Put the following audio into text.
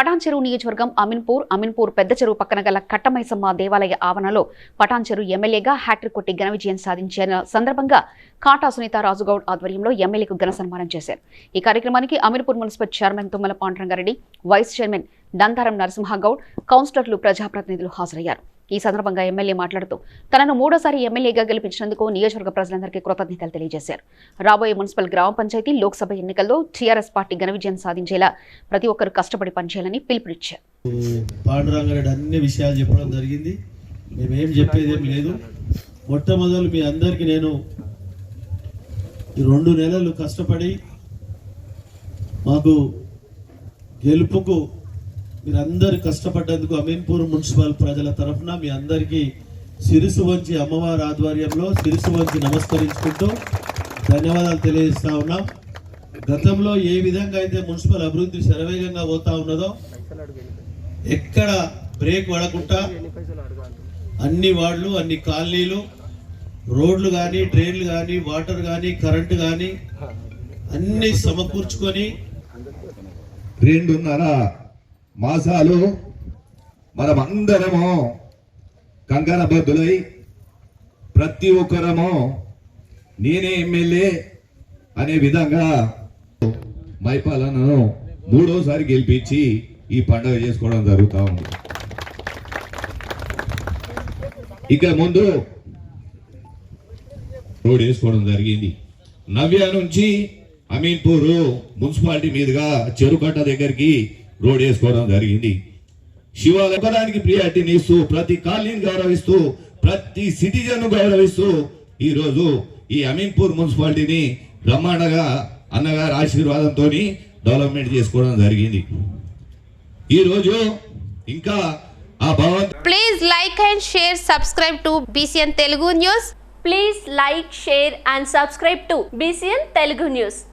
పటాన్ చెరువు నియోజకవర్గం అమీన్పూర్ అమీన్పూర్ పెద్ద చెరువు పక్కన గల కట్టమైసమ్మ దేవాలయ ఆవరణలో పటాన్ చెరువు ఎమ్మెల్యేగా హ్యాట్రిక్ కొట్టి ఘన విజయం సాధించిన సందర్భంగా కాటా సునీత రాజుగౌడ్ ఆధ్వర్యంలో ఎమ్మెల్యేకు ఘన సన్మానం చేశారు. ఈ కార్యక్రమానికి Aminpur municipal chairman Tummala Pandurangareddy vice chairman Dantaram Narasimhagoud కౌన్సిలర్లు ప్రజాప్రతినిధులు హాజరయ్యారు. ఈ సందర్భంగా ఎమ్మెల్యే మాట్లాడుతూ తనను మూడోసారి ఎమ్మెల్యేగా గెలిపించినందుకు నియోజకవర్గ ప్రజలందరికీ కృతజ్ఞతలు తెలియజేశారు. రాబోయే మున్సిపల్ గ్రామ పంచాయతీ లోక్సభ ఎన్నికల్లో టీఆర్ఎస్ పార్టీ ఘన విజయం సాధించేలా ప్రతి ఒక్కరూ కష్టపడి పనిచేయాలని పిలుపునిచ్చారు. అన్ని విషయాలు చెప్పడం జరిగింది. మేమేం చెప్పేది ఏం లేదు. మొట్టమొదలు మీ అందరికీ నేను రెండు నెలలు కష్టపడి మాకు గెలుపుకు మీరందరు కష్టపడ్డందుకు అమీన్పూర్ మున్సిపల్ ప్రజల తరఫున మీ అందరికీ సిరుసు వంచి అమ్మవారి ఆధ్వర్యంలో సిరుసు వంచి నమస్కరించుకుంటూ ధన్యవాదాలు తెలియజేస్తా ఉన్నాం. గతంలో ఏ విధంగా అయితే మున్సిపల్ అభివృద్ధి శరవేగంగా పోతా ఉన్నదో ఎక్కడ బ్రేక్ పడకుండా అన్ని వార్డులు అన్ని కాలనీలు రోడ్లు కానీ డ్రైన్లు కానీ వాటర్ కానీ కరెంటు కానీ అన్ని సమకూర్చుకొని రెండున్నర మాసాలు మనమందరము కంకణబద్ధులై ప్రతి ఒక్కరము నేనే ఎమ్మెల్యే అనే విధంగా మైపాలనను మూడోసారి గెలిపించి ఈ పండుగ చేసుకోవడం జరుగుతూ ఉంది. ఇక ముందు రోడ్ వేసుకోవడం జరిగింది. నవ్య నుంచి అమీన్పూర్ మున్సిపాలిటీ మీదుగా చెరుకట్ట దగ్గరికి రోడ్ వేసుకోవడం జరిగింది. శివాలయానికి ప్రియారిటీని ఇస్తూ ప్రతి కాలనీని గౌరవిస్తూ ప్రతి సిటిజన్ గౌరవిస్తూ ఈరోజు ఈ అమీన్పూర్ మున్సిపాలిటీని బ్రహ్మాండగా అన్నగారి ఆశీర్వాదంతో డెవలప్మెంట్ చేసుకోవడం జరిగింది. ఈరోజు ఇంకా ఆ Bhavan please like and share subscribe to BCN Telugu news please like share and subscribe to BCN Telugu news